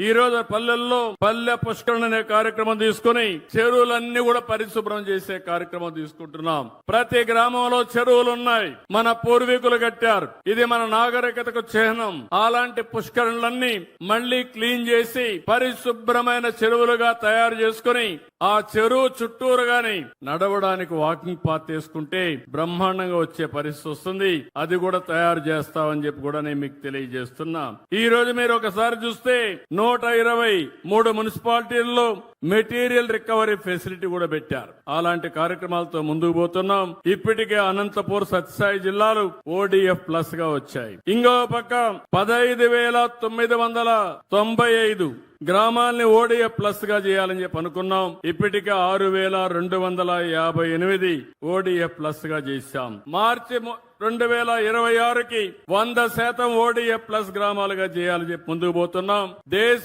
ఈ రోజు పల్లెల్లో పల్లె పుష్కరణ అనే కార్యక్రమం తీసుకుని చెరువులన్నీ కూడా పరిశుభ్రం చేసే కార్యక్రమం తీసుకుంటున్నాం. ప్రతి గ్రామంలో చెరువులు ఉన్నాయి. మన పూర్వీకులు కట్టారు. ఇది మన నాగరికతకు చిహ్నం. అలాంటి పుష్కరణలన్నీ మళ్ళీ క్లీన్ చేసి పరిశుభ్రమైన చెరువులుగా తయారు చేసుకుని ఆ చెరువు చుట్టూరు గాని నడవడానికి వాకింగ్ పాత్ వేసుకుంటే బ్రహ్మాండంగా వచ్చే పరిస్థితి వస్తుంది. అది కూడా తయారు చేస్తామని చెప్పి కూడా నేను మీకు తెలియజేస్తున్నా. ఈ రోజు మీరు ఒకసారి చూస్తే నూట ఇరవై మూడు మున్సిపాలిటీల్లో మెటీరియల్ రికవరీ ఫెసిలిటీ కూడా పెట్టారు. అలాంటి కార్యక్రమాలతో ముందుకు పోతున్నాం. ఇప్పటికే అనంతపూర్ సత్యసాయి జిల్లాలు ఓడిఎఫ్ ప్లస్గా వచ్చాయి. ఇంకో పక్క పదహైదు వేల తొమ్మిది వందల తొంభై ఐదు గ్రామాల్ని ఓడిఎఫ్ ప్లస్గా చేయాలని చెప్పి అనుకున్నాం. ఇప్పటికే ఆరు వేల రెండు వందల యాభై ఎనిమిది ఓడిఎఫ్ ప్లస్గా చేశాం. మార్చి రెండు వేల ఇరవై ఆరుకి వంద శాతం ఓడిఎఫ్ ప్లస్ గ్రామాలుగా చేయాలని చెప్పి ముందుకు పోతున్నాం. దేశ